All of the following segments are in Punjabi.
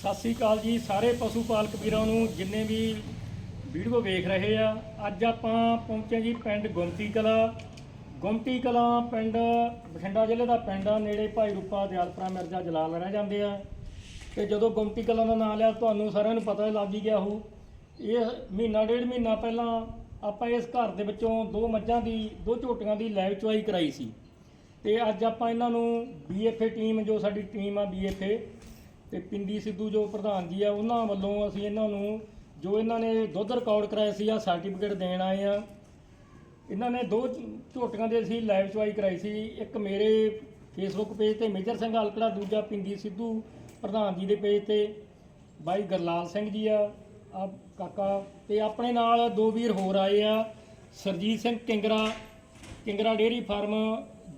ਸਤਿ ਸ੍ਰੀ ਅਕਾਲ ਜੀ, ਸਾਰੇ ਪਸ਼ੂ ਪਾਲਕ ਵੀਰਾਂ ਨੂੰ ਜਿੰਨੇ ਵੀ ਵੀਡੀਓ ਵੇਖ ਰਹੇ ਆ, ਅੱਜ ਆਪਾਂ ਪਹੁੰਚੇ ਜੀ ਪਿੰਡ ਗੁਮਤੀ ਕਲਾ। ਗੁਮਤੀ ਕਲਾ ਪਿੰਡ, ਬਠਿੰਡਾ ਜ਼ਿਲ੍ਹੇ ਦਾ ਪਿੰਡ ਆ, ਨੇੜੇ ਭਾਈ ਰੂਪਾ ਦਿਆਲਪੁਰਾ ਮਿਰਜ਼ਾ ਜਲਾਲ ਰਹਿ ਜਾਂਦੇ ਆ। ਤੇ ਜਦੋਂ ਗੁਮਤੀ ਕਲਾ ਦਾ ਨਾਮ ਲਿਆ, ਤੁਹਾਨੂੰ ਸਾਰਿਆਂ ਨੂੰ ਪਤਾ ਲੱਗ ਹੀ ਗਿਆ ਹੋ ਇਹ ਮਹੀਨਾ, ਡੇਢ ਮਹੀਨਾ ਪਹਿਲਾਂ ਆਪਾਂ ਇਸ ਘਰ ਦੇ ਵਿੱਚੋਂ ਦੋ ਮੱਝਾਂ ਦੀ, ਦੋ ਝੋਟੀਆਂ ਦੀ ਲਾਈਵ ਚੁਆਈ ਕਰਾਈ ਸੀ। ਤੇ ਅੱਜ ਆਪਾਂ ਇਹਨਾਂ ਨੂੰ ਬੀਐਫਏ ਟੀਮ ਜੋ ਸਾਡੀ ਟੀਮ ਆ ਬੀਐਫਏ ਤੇ ਪਿੰਦੀ ਸਿੱਧੂ ਜੋ ਪ੍ਰਧਾਨ ਜੀ ਆ, ਉਹਨਾਂ ਵੱਲੋਂ ਅਸੀਂ ਇਹਨਾਂ ਨੂੰ, ਜੋ ਇਹਨਾਂ ਨੇ ਦੁੱਧ ਰਿਕਾਰਡ ਕਰਾਇਆ ਸੀ ਆ ਸਰਟੀਫਿਕੇਟ ਦੇਣ ਆਏ ਆ। ਇਹਨਾਂ ਨੇ ਦੋ ਝੋਟੀਆਂ ਦੇ ਅਸੀਂ ਲਾਈਵ ਚੁਆਈ ਕਰਾਈ ਸੀ। ਇੱਕ ਮੇਰੇ ਫੇਸਬੁੱਕ ਪੇਜ ਤੇ ਮੇਜਰ ਸਿੰਘ ਹਲਕੜਾ ਦੂਜਾ ਪਿੰਦੀ ਸਿੱਧੂ ਪ੍ਰਧਾਨ ਜੀ ਦੇ ਪੇਜ ਤੇ ਬਾਈ ਗਰਲਾਲ ਸਿੰਘ ਜੀ ਆ ਆ ਕਾਕਾ ਤੇ ਆਪਣੇ ਨਾਲ ਦੋ ਵੀਰ ਹੋਰ ਆਏ ਆ, Surjit Singh Kingra Kingra dairy farm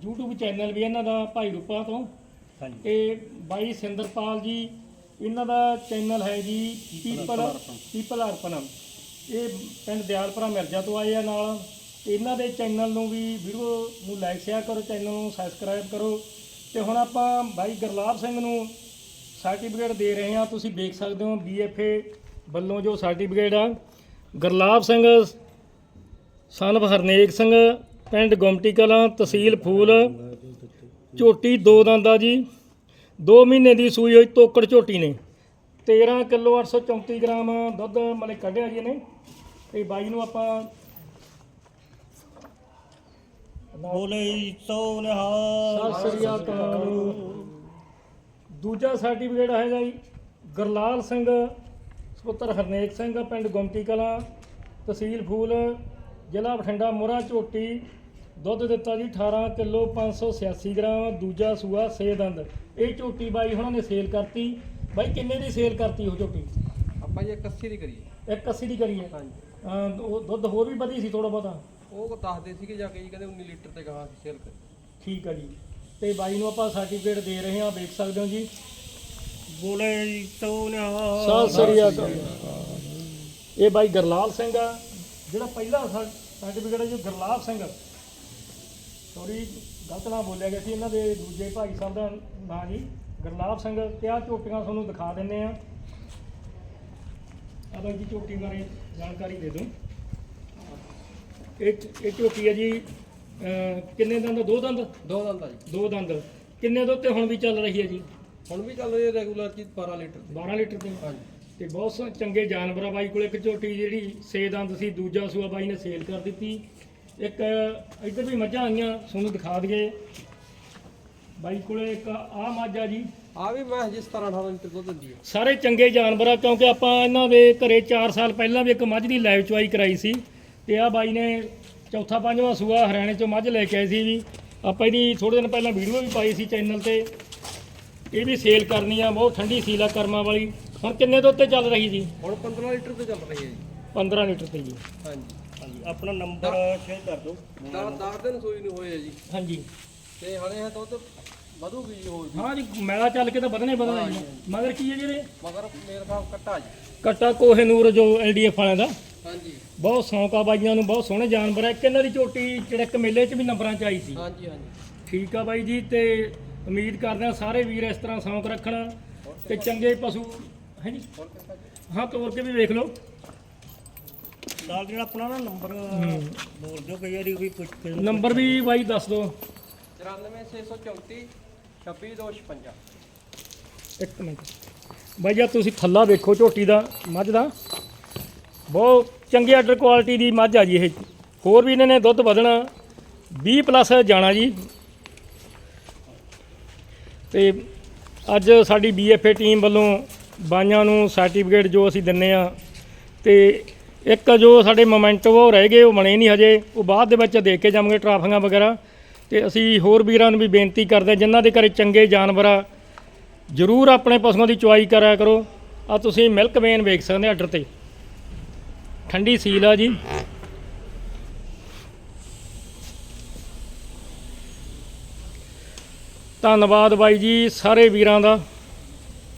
YouTube channel ਵੀ ਇਹਨਾਂ ਦਾ ਭਾਈ ਰੂਪਾ ਤੋਂ। ਹਾਂਜੀ। ਤੇ ਬਾਈ ਸਿੰਦਰਪਾਲ ਜੀ ਇਹਨਾਂ ਦਾ ਚੈਨਲ ਹੈ ਜੀ ਪੀਪਲ ਪੀਪਲ ਅਰਪਨ ਇਹ ਪਿੰਡ ਦਿਆਲਪੁਰਾ ਮਿਰਜ਼ਾ ਤੋਂ ਆਏ ਆ ਨਾਲ। ਇਹਨਾਂ ਦੇ ਚੈਨਲ ਨੂੰ ਵੀ ਵੀਡੀਓ ਨੂੰ ਲਾਈਕ ਸ਼ੇਅਰ ਕਰੋ ਚੈਨਲ ਨੂੰ ਸਬਸਕ੍ਰਾਈਬ ਕਰੋ। ਤੇ ਹੁਣ ਆਪਾਂ ਬਾਈ ਗਰਲਾਬ ਸਿੰਘ ਨੂੰ ਸਰਟੀਫਿਕੇਟ ਦੇ ਰਹੇ ਹਾਂ। ਤੁਸੀਂ ਦੇਖ ਸਕਦੇ ਹੋ ਬੀਐਫਏ ਵੱਲੋਂ ਜੋ ਸਰਟੀਫਿਕੇਟ ਆ। ਗਰਲਾਬ ਸਿੰਘ ਸਨ ਹਰਨੇਕ ਸਿੰਘ ਪਿੰਡ ਗੁਮਟੀ ਕਲਾਂ ਤਹਿਸੀਲ ਫੂਲ। ਝੋਟੀ ਦੋ ਦੰਦਾ ਜੀ। 2 ਮਹੀਨੇ ਦੀ ਸੂਈ ਹੋਈ ਤੋਕੜ ਝੋਟੀ ਨੇ। 13 ਕਿਲੋ 834 ਗ੍ਰਾਮ ਦੁੱਧ ਮਲੇ ਕੱਢਿਆ ਜੀ ਨੇ ਤੇ ਬਾਈ ਨੂੰ ਆਪਾਂ ਬੋਲੇ ਸੋ ਨਿਹਾਲ। ਸਤਿ ਸ੍ਰੀ ਅਕਾਲ। ਦੂਜਾ ਸਰਟੀਫਿਕੇਟ ਹੈਗਾ ਜੀ ਗਰਲਾਲ ਸਿੰਘ ਸੁਪੁੱਤਰ ਹਰਨੇਕ ਸਿੰਘ ਪਿੰਡ ਗੁਮਟੀ ਕਲਾਂ ਤਹਿਸੀਲ ਫੂਲ ਜ਼ਿਲ੍ਹਾ ਬਠਿੰਡਾ ਮੋਹਰਾ ਝੋਟੀ। ਦੁੱਧ ਦਿੱਤਾ ਜੀ 18 ਕਿਲੋ 586 ਗ੍ਰਾਮ ਦੂਜਾ ਸੂਆ ਸੇ ਦੰਦ ਇਹ ਝੋਟੀ ਬਾਈ ਉਹਨਾਂ ਨੇ ਸੇਲ ਕਰਤੀ। ਬਾਈ ਕਿੰਨੇ ਦੀ ਸੇਲ ਕਰਤੀ ਉਹ ਝੋਟੀ? ਆਪਾਂ ਜੀ 81 ਦੀ ਕਰੀਏ। 81 ਦੀ ਕਰੀਏ। ਹਾਂਜੀ। ਉਹ ਦੁੱਧ ਹੋਰ ਵੀ ਵਧੀ ਸੀ ਥੋੜਾ ਬਹੁਤਾ? ਉਹ ਦੱਸਦੇ ਸੀਗੇ ਜਾ ਕੇ ਜੀ ਕਹਿੰਦੇ 19 ਲੀਟਰ ਤੇ ਗਾਂ ਸੇਲ ਕਰ। ਠੀਕ ਆ ਜੀ। ਤੇ ਬਾਈ ਨੂੰ ਆਪਾਂ ਸਰਟੀਫਿਕੇਟ ਦੇ ਰਹੇ ਹਾਂ ਵੇਖ ਸਕਦੇ ਹੋ ਜੀ। ਬੋਲੇ ਸੋ ਨਿਹਾਲ ਸਤਿ ਸ੍ਰੀ ਅਕਾਲ। ਇਹ ਬਾਈ ਗਰਲਾਲ ਸਿੰਘ ਆ। ਜਿਹੜਾ ਪਹਿਲਾ ਸਰਟੀਫਿਕੇਟ ਹੈ ਜੀ ਗਰਲਾਲ ਸਿੰਘ ਸੌਰੀ ਗਲਤ ਨਾ ਬੋਲਿਆ ਗਿਆ ਸੀ। ਇਹਨਾਂ ਦੇ ਦੂਜੇ ਭਾਈ ਸਾਹਿਬ ਦਾ ਨਾਂ ਜੀ ਗਰਲਾਲ ਸਿੰਘ। ਤੇ ਆਹ ਝੋਟੀਆਂ ਤੁਹਾਨੂੰ ਦਿਖਾ ਦਿੰਨੇ ਆ ਆ ਬਾਈ ਜੀ ਝੋਟੀ ਬਾਰੇ ਜਾਣਕਾਰੀ ਦੇ ਦਿਓ। ਇਹ ਇਹ ਝੋਟੀ ਹੈ ਜੀ ਅਹ ਕਿੰਨੇ ਦੰਦ? ਦੋ ਦੰਦ? ਦੋ ਦੰਦ ਆ ਜੀ। ਦੋ ਦੰਦ। ਕਿੰਨੇ ਦੁੱਧ ਤੇ ਹੁਣ ਵੀ ਚੱਲ ਰਹੀ ਹੈ ਜੀ? ਹੁਣ ਵੀ ਚੱਲ ਰਹੀ ਹੈ ਰੈਗੂਲਰ ਜੀ 12 ਲੀਟਰ ਤੇ 12 ਲੀਟਰ ਤੇ ਹਾਂਜੀ। ਤੇ ਬਹੁਤ ਸੋ ਚੰਗੇ ਜਾਨਵਰ ਆ ਬਾਈ ਕੋਲ। ਇੱਕ ਝੋਟੀ ਜਿਹੜੀ ਸੇ ਦੰਦ ਸੀ ਦੂਜਾ ਸੂਆ ਬਾਈ ਨੇ ਸੇਲ ਕਰ ਦਿੱਤੀ। ਇੱਕ ਇੱਧਰ ਵੀ ਮੱਝਾਂ ਆਈਆਂ ਤੁਹਾਨੂੰ ਦਿਖਾ ਦਈਏ। ਬਾਈ ਕੋਲੇ ਇੱਕ ਆਹ ਮੱਝ ਆ ਜੀ। ਆ ਵੀ ਮੈਂ ਜੀ 17 18 ਲੀਟਰ ਦੁੱਧ ਦਿੰਦੀ ਹੈ ਸਾਰੇ ਚੰਗੇ ਜਾਨਵਰ ਆ ਕਿਉਂਕਿ ਆਪਾਂ ਇਹਨਾਂ ਦੇ ਘਰੇ 4 ਸਾਲ ਪਹਿਲਾਂ ਵੀ ਇੱਕ ਮੱਝ ਦੀ ਲਾਈਵ ਚੁਆਈ ਕਰਾਈ ਸੀ। ਤੇ ਆ ਬਾਈ ਨੇ ਚੌਥਾ ਪੰਜਵਾਂ ਸੂਆ ਹਰਿਆਣੇ ਚੋਂ ਮੱਝ ਲੈ ਕੇ ਆਏ ਸੀ ਵੀ ਆਪਾਂ ਇਹਦੀ ਥੋੜੇ ਦਿਨ ਪਹਿਲਾਂ ਵੀਡੀਓ ਵੀ ਪਾਈ ਸੀ ਚੈਨਲ ਤੇ। ਇਹ ਵੀ ਸੇਲ ਕਰਨੀ ਆ ਬਹੁਤ ਠੰਡੀ ਸੀਲਾ ਕਰਮਾਂ ਵਾਲੀ। ਹੁਣ ਕਿੰਨੇ ਦੁੱਧ ਤੇ ਚੱਲ ਰਹੀ ਜੀ? ਹੁਣ 15 ਲੀਟਰ ਤੇ ਚੱਲ ਰਹੀ ਹੈ ਜੀ। 15 ਲੀਟਰ ਤੇ ਜੀ। ਹਾਂਜੀ। ਆਪਣਾ ਨੰਬਰ ਸ਼ੇਅਰ ਕਰ ਦਿਓ। 10 10 ਦਿਨ ਸੂਈ ਨੂੰ ਹੋਏ ਆ ਜੀ। ਹਾਂਜੀ। ਤੇ ਹਲੇ ਇਹ ਦੁੱਧ ਵਧੂਗੀ ਜੀ ਹੋਰ ਹਾਂ ਜੀ ਮੈਲਾ ਚੱਲ ਕੇ ਤਾਂ ਵਧਣੇ ਵਧਣਾ ਜੀ। ਮਗਰ ਕੀ ਹੈ ਜਿਹੜੇ ਮਗਰ ਮੇਰੇ ਸਾਹਿਬ ਕੱਟਾ ਜੀ। ਕਟਾ ਕੋਹਨੂਰ ਜੋ ਐਲਡੀਐਫ ਵਾਲਿਆਂ ਦਾ। ਹਾਂਜੀ ਬਹੁਤ ਸ਼ੌਂਕ ਆ ਬਾਈਆਂ ਨੂੰ ਬਹੁਤ ਸੋਹਣੇ ਜਾਨਵਰ ਹੈ ਇੱਕ ਇਹਨਾਂ ਦੀ ਝੋਟੀ ਚੜਕ ਮੇਲੇ 'ਚ ਵੀ ਨੰਬਰਾਂ 'ਚ ਆਈ ਸੀ। ਹਾਂਜੀ ਹਾਂਜੀ ਠੀਕ ਆ ਬਾਈ ਜੀ ਤੇ ਉਮੀਦ ਕਰਦੇ ਆ ਸਾਰੇ ਵੀਰ ਇਸ ਤਰ੍ਹਾਂ ਸ਼ੌਂਕ ਰੱਖਣ। ਤੇ ਚੰਗੇ ਪਸ਼ੂ ਹੈ ਜੀ। ਹਾਂ ਤੋਰ ਕੇ ਵੀ ਵੇਖ ਲਓ। ਨਾਲ ਜਿਹੜਾ ਆਪਣਾ ਨਾ ਨੰਬਰ ਬੋਲ ਦਿਓ ਕਈ ਵਾਰੀ ਕੋਈ ਪੁੱਛ ਕੇ ਨੰਬਰ ਵੀ ਬਾਈ ਦੱਸ ਦਿਓ। 94634 26255 ਇੱਕ ਮਿੰਟ। ਬਾਈ ਜੀ ਤੁਸੀਂ ਥੱਲਾ ਵੇਖੋ ਝੋਟੀ ਦਾ ਮੱਝ ਦਾ। ਬਹੁਤ ਚੰਗੇ ਆਰਡਰ ਕੁਆਲਿਟੀ ਦੀ ਮੱਝ ਆ ਜੀ ਇਹ। ਹੋਰ ਵੀ ਇਹਨਾਂ ਨੇ ਦੁੱਧ ਵਧਣਾ 20 ਪਲੱਸ ਜਾਣਾ ਜੀ। ਤੇ ਅੱਜ ਸਾਡੀ ਬੀਐਫਏ ਟੀਮ ਵੱਲੋਂ ਬਾਈਆਂ ਨੂੰ ਸਰਟੀਫਿਕੇਟ ਜੋ ਅਸੀਂ ਦਿੰਨੇ ਆ ਤੇ ਇੱਕ ਜੋ ਸਾਡੇ ਮੋਮੈਂਟੋ ਉਹ ਰਹਿ ਗਏ ਉਹ ਬਣੇ ਨਹੀਂ ਹਜੇ। ਉਹ ਬਾਅਦ ਦੇ ਵਿੱਚ ਦੇਖ ਕੇ ਜਾਵਾਂਗੇ ਟਰਾਫੀਆਂ ਵਗੈਰਾ। ਤੇ ਅਸੀਂ ਹੋਰ ਵੀਰਾਂ ਨੂੰ ਵੀ ਬੇਨਤੀ ਕਰਦੇ ਹਾਂ, ਜਿਨ੍ਹਾਂ ਦੇ ਘਰੇ ਚੰਗੇ ਜਾਨਵਰ ਆ ਜ਼ਰੂਰ ਆਪਣੇ ਪਸ਼ੂਆਂ ਦੀ ਚੁਆਈ ਕਰਿਆ ਕਰੋ। ਆ ਤੁਸੀਂ ਮਿਲਕ ਵੇਨ ਵੇਖ ਸਕਦੇ ਆਰਡਰ ਤੇ। ਠੰਡੀ ਸੀਲ ਆ ਜੀ। ਧੰਨਵਾਦ ਬਾਈ ਜੀ ਸਾਰੇ ਵੀਰਾਂ ਦਾ।